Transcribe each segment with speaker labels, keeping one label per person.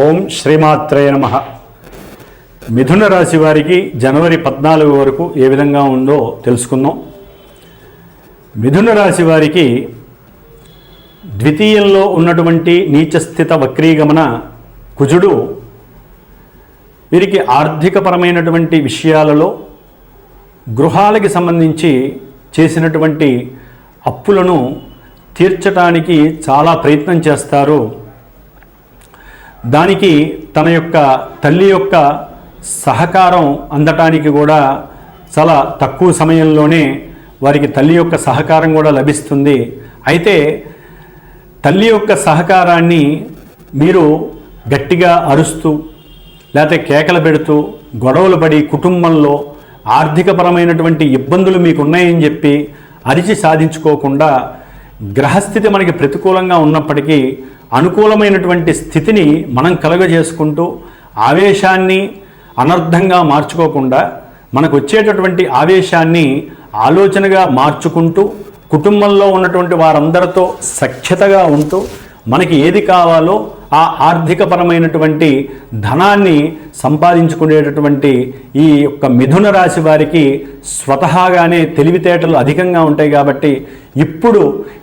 Speaker 1: ఓం శ్రీమాత్రేయ నమ. మిథున రాశి వారికి జనవరి పద్నాలుగు వరకు ఏ విధంగా ఉందో తెలుసుకుందాం. మిథున రాశి వారికి ద్వితీయంలో ఉన్నటువంటి నీచస్థిత వక్రీగమన కుజుడు వీరికి ఆర్థికపరమైనటువంటి విషయాలలో గృహాలకి సంబంధించి చేసినటువంటి అప్పులను తీర్చటానికి చాలా ప్రయత్నం చేస్తారు. దానికి తన యొక్క తల్లి యొక్క సహకారం అందటానికి కూడా చాలా తక్కువ సమయంలోనే వారికి తల్లి యొక్క సహకారం కూడా లభిస్తుంది. అయితే తల్లి యొక్క సహకారాన్ని మీరు గట్టిగా అరుస్తూ లేకపోతే కేకలు పెడుతూ గొడవలు పడి కుటుంబంలో ఆర్థికపరమైనటువంటి ఇబ్బందులు మీకు ఉన్నాయని చెప్పి అరిచి సాధించుకోకుండా గ్రహస్థితి మనకి ప్రతికూలంగా ఉన్నప్పటికీ అనుకూలమైనటువంటి స్థితిని మనం కలుగజేసుకుంటూ ఆవేశాన్ని అనర్థంగా మార్చుకోకుండా మనకు వచ్చేటటువంటి ఆవేశాన్ని ఆలోచనగా మార్చుకుంటూ కుటుంబంలో ఉన్నటువంటి వారందరితో సఖ్యతగా ఉంటూ మనకి ఏది కావాలో ఆ ఆర్థికపరమైనటువంటి ధనాన్ని సంపాదించుకునేటటువంటి ఈ యొక్క మిథున రాశి వారికి స్వతహాగానే తెలివితేటలు అధికంగా ఉంటాయి కాబట్టి ఇప్పుడు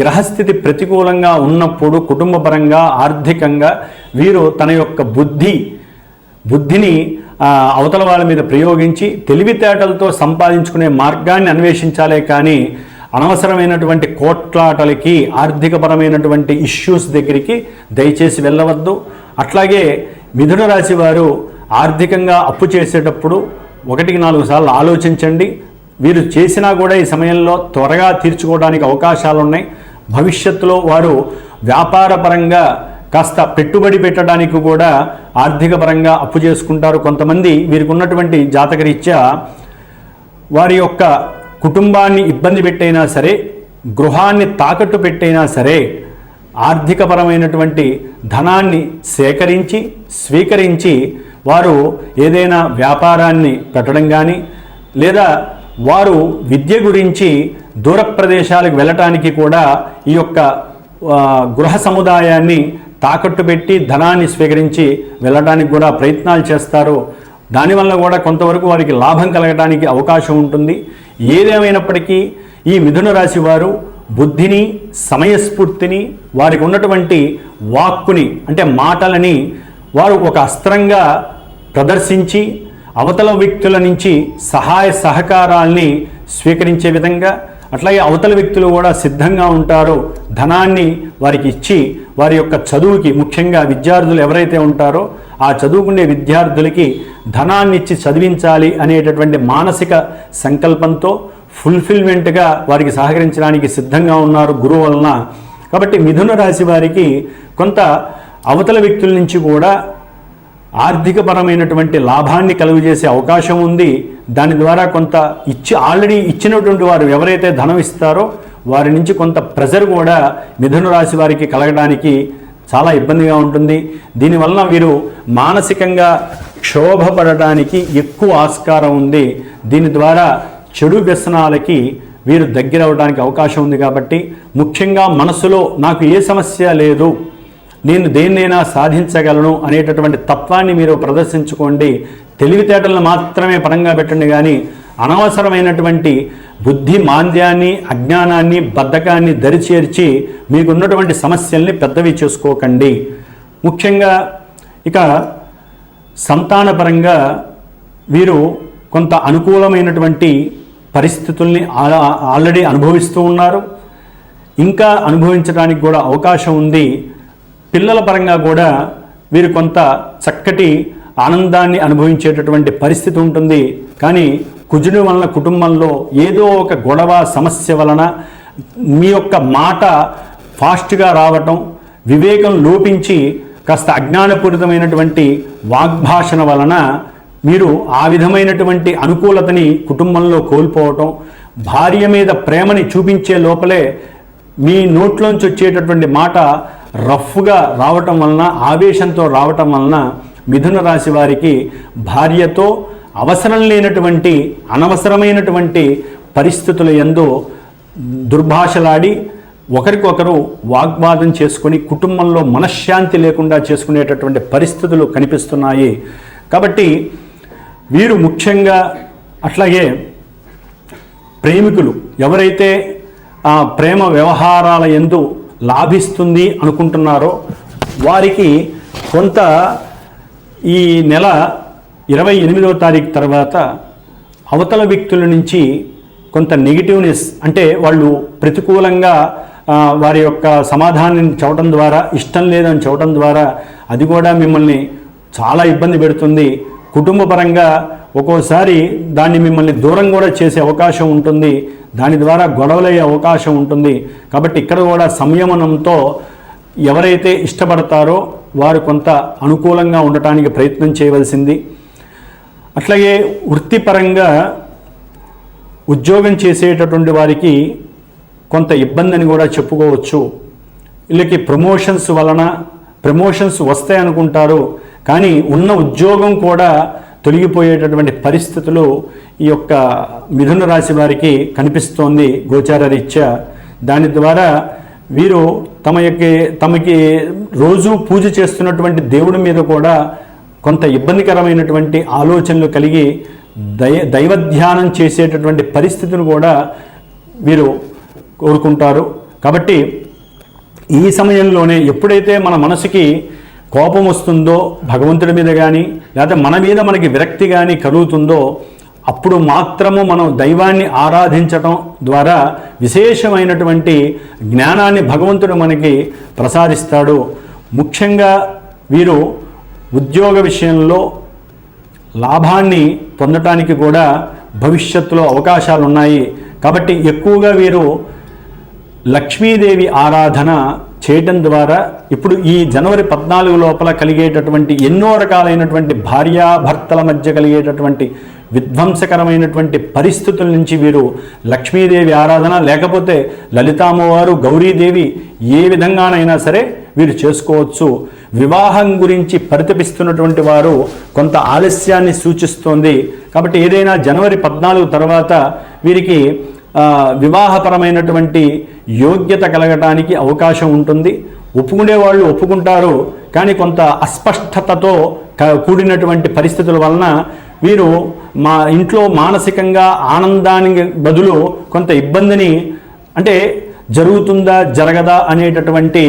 Speaker 1: గ్రహస్థితి ప్రతికూలంగా ఉన్నప్పుడు కుటుంబపరంగా ఆర్థికంగా వీరు తన యొక్క బుద్ధి బుద్ధిని అవతల వాళ్ళ మీద ప్రయోగించి తెలివితేటలతో సంపాదించుకునే మార్గాన్ని అన్వేషించాలే కానీ అనవసరమైనటువంటి కోట్లాటలకి ఆర్థికపరమైనటువంటి ఇష్యూస్ దగ్గరికి దయచేసి వెళ్ళవద్దు. అట్లాగే మిథున రాశి వారు ఆర్థికంగా అప్పు చేసేటప్పుడు ఒకటికి నాలుగు సార్లు ఆలోచించండి. వీరు చేసినా కూడా ఈ సమయంలో త్వరగా తీర్చుకోవడానికి అవకాశాలు ఉన్నాయి భవిష్యత్తులో వారు వ్యాపారపరంగా కాస్త పెట్టుబడి పెట్టడానికి కూడా ఆర్థిక పరంగా అప్పు చేసుకుంటారు కొంతమంది. వీరికి ఉన్నటువంటి జాతకరీత్యా వారి యొక్క కుటుంబాన్ని ఇబ్బంది పెట్టైనా సరే గృహాన్ని తాకట్టు పెట్టైనా సరే ఆర్థికపరమైనటువంటి ధనాన్ని సేకరించి స్వీకరించి వారు ఏదైనా వ్యాపారాన్ని పెట్టడం కానీ లేదా వారు విద్య గురించి దూర ప్రదేశాలకు వెళ్ళటానికి కూడా ఈ యొక్క గృహ సముదాయాన్ని తాకట్టు పెట్టి ధనాన్ని స్వీకరించి వెళ్ళడానికి కూడా ప్రయత్నాలు చేస్తారు. దానివల్ల కూడా కొంతవరకు వారికి లాభం కలగడానికి అవకాశం ఉంటుంది. ఏదేమైనప్పటికీ ఈ మిథున రాశి వారు బుద్ధిని సమయస్ఫూర్తిని వారికి ఉన్నటువంటి వాక్కుని అంటే మాటలని వారు ఒక అస్త్రంగా ప్రదర్శించి అవతల వ్యక్తుల నుంచి సహాయ సహకారాల్ని స్వీకరించే విధంగా అట్లాగే అవతల వ్యక్తులు కూడా సిద్ధంగా ఉంటారో. ధనాన్ని వారికి ఇచ్చి వారి యొక్క చదువుకి ముఖ్యంగా విద్యార్థులు ఎవరైతే ఉంటారో ఆ చదువుకునే విద్యార్థులకి ధనాన్ని ఇచ్చి చదివించాలి అనేటటువంటి మానసిక సంకల్పంతో ఫుల్ఫిల్మెంట్గా వారికి సహకరించడానికి సిద్ధంగా ఉన్నారు గురువు వలన. కాబట్టి మిథున రాశి వారికి కొంత అవతల వ్యక్తుల నుంచి కూడా ఆర్థికపరమైనటువంటి లాభాన్ని కలుగజేసే అవకాశం ఉంది. దాని ద్వారా కొంత ఇచ్చి ఆల్రెడీ ఇచ్చినటువంటి వారు ఎవరైతే ధనం ఇస్తారో వారి నుంచి కొంత ప్రెజర్ కూడా మిథున రాశి వారికి కలగడానికి చాలా ఇబ్బందిగా ఉంటుంది. దీనివలన వీరు మానసికంగా క్షోభపడడానికి ఎక్కువ ఆస్కారం ఉంది. దీని ద్వారా చెడు వ్యసనాలకి వీరు దగ్గర అవడానికి అవకాశం ఉంది కాబట్టి ముఖ్యంగా మనసులో నాకు ఏ సమస్య లేదు నేను దేన్నైనా సాధించగలను అనేటటువంటి తత్వాన్ని మీరు ప్రదర్శించుకోండి. తెలివితేటలను మాత్రమే పరంగా పెట్టండి కానీ అనవసరమైనటువంటి బుద్ధి మాంద్యాన్ని అజ్ఞానాన్ని బద్ధకాన్ని దరిచేర్చి మీకున్నటువంటి సమస్యల్ని పెద్దవి చేసుకోకండి. ముఖ్యంగా ఇక సంతానపరంగా వీరు కొంత అనుకూలమైనటువంటి పరిస్థితుల్ని ఆ- ఆల్రెడీ అనుభవిస్తూ ఉన్నారు. ఇంకా అనుభవించడానికి కూడా అవకాశం ఉంది. పిల్లల పరంగా కూడా వీరు కొంత చక్కటి ఆనందాన్ని అనుభవించేటటువంటి పరిస్థితి ఉంటుంది. కానీ కుజుని వలన కుటుంబంలో ఏదో ఒక గొడవ సమస్య వలన మీ యొక్క మాట ఫాస్ట్గా రావటం వివేకం లోపించి కాస్త అజ్ఞానపూరితమైనటువంటి వాగ్భాషణ వలన మీరు ఆ విధమైనటువంటి అనుకూలతని కుటుంబంలో కోల్పోవటం భార్య మీద ప్రేమని చూపించే లోపలే మీ నోట్లోంచి వచ్చేటటువంటి మాట రఫ్గా రావటం వలన ఆవేశంతో రావటం వలన మిథున రాశి వారికి భార్యతో అవసరం లేనటువంటి అనవసరమైనటువంటి పరిస్థితుల ఎందు దుర్భాషలాడి ఒకరికొకరు వాగ్వాదం చేసుకొని కుటుంబంలో మనశ్శాంతి లేకుండా చేసుకునేటటువంటి పరిస్థితులు కనిపిస్తున్నాయి. కాబట్టి వీరు ముఖ్యంగా అట్లాగే ప్రేమికులు. ఎవరైతే ఆ ప్రేమ వ్యవహారాల ఎందు లాభిస్తుంది అనుకుంటున్నారో వారికి కొంత ఈ నెల ఇరవై ఎనిమిదవ తారీఖు తర్వాత అవతల వ్యక్తుల నుంచి కొంత నెగిటివ్నెస్ అంటే వాళ్ళు ప్రతికూలంగా వారి యొక్క సమాధానం చెప్పడం ద్వారా ఇష్టం లేదని చెప్పడం ద్వారా అది కూడా మిమ్మల్ని చాలా ఇబ్బంది పెడుతుంది. కుటుంబపరంగా ఒక్కోసారి దాన్ని మిమ్మల్ని దూరం కూడా చేసే అవకాశం ఉంటుంది. దాని ద్వారా గొడవలయ్యే అవకాశం ఉంటుంది. కాబట్టి ఇక్కడ కూడా సంయమనంతో ఎవరైతే ఇష్టపడతారో వారు కొంత అనుకూలంగా ఉండటానికి ప్రయత్నం చేయవలసింది. అట్లాగే వృత్తిపరంగా ఉద్యోగం చేసేటటువంటి వారికి కొంత ఇబ్బంది అని కూడా చెప్పుకోవచ్చు. వీళ్ళకి ప్రమోషన్స్ వలన ప్రమోషన్స్ వస్తాయి అనుకుంటారు. కానీ ఉన్న ఉద్యోగం కూడా తొలగిపోయేటటువంటి పరిస్థితులు ఈ యొక్క మిథున రాశి వారికి కనిపిస్తోంది గోచార రీత్యా. దాని ద్వారా వీరు తమ యొక్క తమకి రోజు పూజ చేస్తున్నటువంటి దేవుడి మీద కూడా కొంత ఇబ్బందికరమైనటువంటి ఆలోచనలు కలిగి దయ దైవధ్యానం చేసేటటువంటి పరిస్థితిని కూడా వీరు కోరుకుంటారు. కాబట్టి ఈ సమయంలోనే ఎప్పుడైతే మన మనసుకి కోపం వస్తుందో భగవంతుడి మీద కానీ లేకపోతే మన మీద మనకి విరక్తి కానీ కలుగుతుందో అప్పుడు మాత్రము మనం దైవాన్ని ఆరాధించటం ద్వారా విశేషమైనటువంటి జ్ఞానాన్ని భగవంతుడు మనకి ప్రసాదిస్తాడు. ముఖ్యంగా వీరు ఉద్యోగ విషయంలో లాభాన్ని పొందటానికి కూడా భవిష్యత్తులో అవకాశాలు ఉన్నాయి కాబట్టి ఎక్కువగా వీరు లక్ష్మీదేవి ఆరాధన చేయటం ద్వారా ఇప్పుడు ఈ జనవరి పద్నాలుగు లోపల కలిగేటటువంటి ఎన్నో రకాలైనటువంటి భార్యాభర్తల మధ్య కలిగేటటువంటి విధ్వంసకరమైనటువంటి పరిస్థితుల నుంచి వీరు లక్ష్మీదేవి ఆరాధన లేకపోతే లలితామ్మవారు గౌరీదేవి ఏ విధంగానైనా సరే వీరు చేసుకోవచ్చు. వివాహం గురించి పరితపిస్తున్నటువంటి వారు కొంత ఆలస్యాన్ని సూచిస్తోంది. కాబట్టి ఏదైనా జనవరి పద్నాలుగు తర్వాత వీరికి వివాహపరమైనటువంటి యోగ్యత కలగటానికి అవకాశం ఉంటుంది. ఒప్పుకునే వాళ్ళు ఒప్పుకుంటారు. కానీ కొంత అస్పష్టతతో కూడినటువంటి పరిస్థితుల వలన వీరు మా ఇంట్లో మానసికంగా ఆనందానికి బదులు కొంత ఇబ్బందిని అంటే జరుగుతుందా జరగదా అనేటటువంటి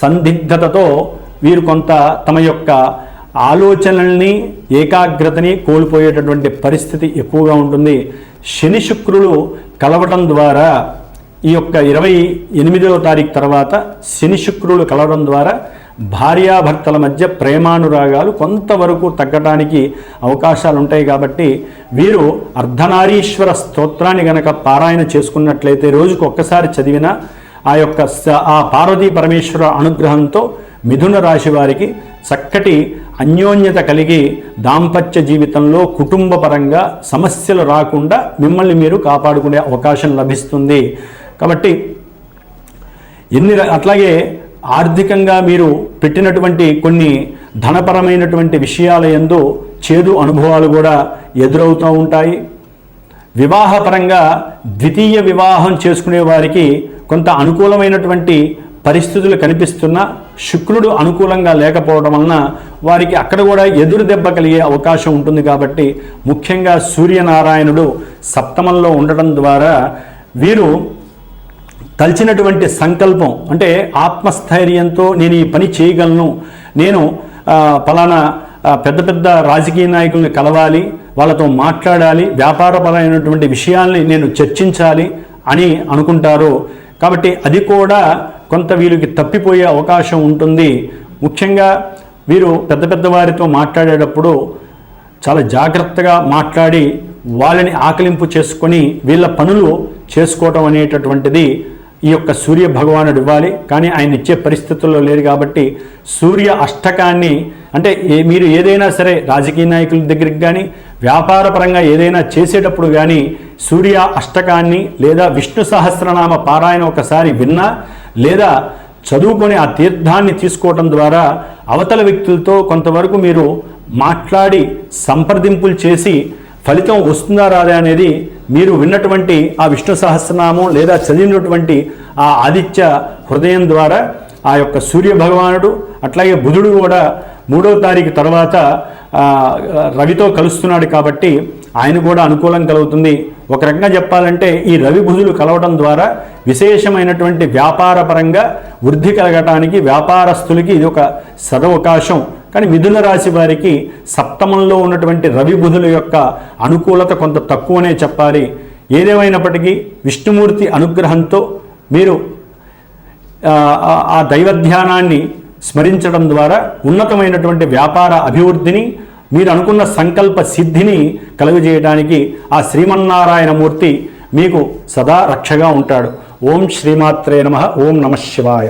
Speaker 1: సందిగ్ధతతో వీరు కొంత తమ యొక్క ఆలోచనల్ని ఏకాగ్రతని కోల్పోయేటటువంటి పరిస్థితి ఎక్కువగా ఉంటుంది. శని శుక్రులు కలవటం ద్వారా ఈ యొక్క ఇరవై ఎనిమిదవ తారీఖు తర్వాత శని శుక్రులు కలవడం ద్వారా భార్యాభర్తల మధ్య ప్రేమానురాగాలు కొంతవరకు తగ్గడానికి అవకాశాలు ఉంటాయి కాబట్టి వీరు అర్ధనారీశ్వర స్తోత్రాన్ని గనక పారాయణ చేసుకున్నట్లయితే రోజుకు ఒక్కసారి చదివిన ఆ యొక్క స- ఆ పార్వతీ పరమేశ్వర అనుగ్రహంతో మిథున రాశి వారికి చక్కటి అన్యోన్యత కలిగి దాంపత్య జీవితంలో కుటుంబపరంగా సమస్యలు రాకుండా మిమ్మల్ని మీరు కాపాడుకునే అవకాశం లభిస్తుంది. కాబట్టి ఎన్ని అట్లాగే ఆర్థికంగా మీరు పెట్టినటువంటి కొన్ని ధనపరమైనటువంటి విషయాల యందు చేదు అనుభవాలు కూడా ఎదురవుతూ ఉంటాయి. వివాహపరంగా ద్వితీయ వివాహం చేసుకునే వారికి కొంత అనుకూలమైనటువంటి పరిస్థితులు కనిపిస్తున్నా శుక్రుడు అనుకూలంగా లేకపోవడం వలన వారికి అక్కడ కూడా ఎదురు దెబ్బ కలిగే అవకాశం ఉంటుంది కాబట్టి ముఖ్యంగా సూర్యనారాయణుడు సప్తమంలో ఉండటం ద్వారా వీరు తలిచినటువంటి సంకల్పం అంటే ఆత్మస్థైర్యంతో నేను ఈ పని చేయగలను నేను పలానా పెద్ద పెద్ద రాజకీయ నాయకుల్ని కలవాలి వాళ్ళతో మాట్లాడాలి వ్యాపారపరమైనటువంటి విషయాల్ని నేను చర్చించాలి అని అనుకుంటారు. కాబట్టి అది కూడా కొంత వీరికి తప్పిపోయే అవకాశం ఉంటుంది. ముఖ్యంగా వీరు పెద్ద పెద్ద వారితో మాట్లాడేటప్పుడు చాలా జాగ్రత్తగా మాట్లాడి వాళ్ళని ఆకలింపు చేసుకొని వీళ్ళ పనులు చేసుకోవటం అనేటటువంటిది ఈ యొక్క సూర్య భగవానుడు ఇవ్వాలి. కానీ ఆయన ఇచ్చే పరిస్థితుల్లో లేరు కాబట్టి సూర్య అష్టకాన్ని అంటే మీరు ఏదైనా సరే రాజకీయ నాయకుల దగ్గరికి కానీ వ్యాపారపరంగా ఏదైనా చేసేటప్పుడు కానీ సూర్య అష్టకాన్ని లేదా విష్ణు సహస్రనామ పారాయణ ఒకసారి విన్నా లేదా చదువుకొని ఆ తీర్థాన్ని తీసుకోవటం ద్వారా అవతల వ్యక్తులతో కొంతవరకు మీరు మాట్లాడి సంప్రదింపులు చేసి ఫలితం వస్తుందా రాదా అనేది మీరు విన్నటువంటి ఆ విష్ణు సహస్రనామం లేదా చదివినటువంటి ఆ ఆదిత్య హృదయం ద్వారా ఆ యొక్క సూర్య భగవానుడు అట్లాగే బుధుడు కూడా మూడో తారీఖు తర్వాత రవితో కలుస్తున్నాడు కాబట్టి ఆయన కూడా అనుకూలం కలుగుతుంది. ఒక రకంగా చెప్పాలంటే ఈ రవి బుధులు కలవడం ద్వారా విశేషమైనటువంటి వ్యాపారపరంగా వృద్ధి కలగటానికి వ్యాపారస్తులకి ఇది ఒక సదవకాశం కానీ మిథున రాశి వారికి సప్తమంలో ఉన్నటువంటి రవి బుధుల యొక్క అనుకూలత కొంత తక్కువనే చెప్పాలి. ఏదేమైనప్పటికీ విష్ణుమూర్తి అనుగ్రహంతో మీరు ఆ, ఆ దైవ ధ్యానాన్ని స్మరించడం ద్వారా ఉన్నతమైనటువంటి వ్యాపార అభివృద్ధిని మీరు అనుకున్న సంకల్ప సిద్ధిని కలుగజేయడానికి ఆ శ్రీమన్నారాయణమూర్తి మీకు సదా రక్షగా ఉంటాడు. ఓం శ్రీమాత్రే నమ. ఓం నమ శివాయ.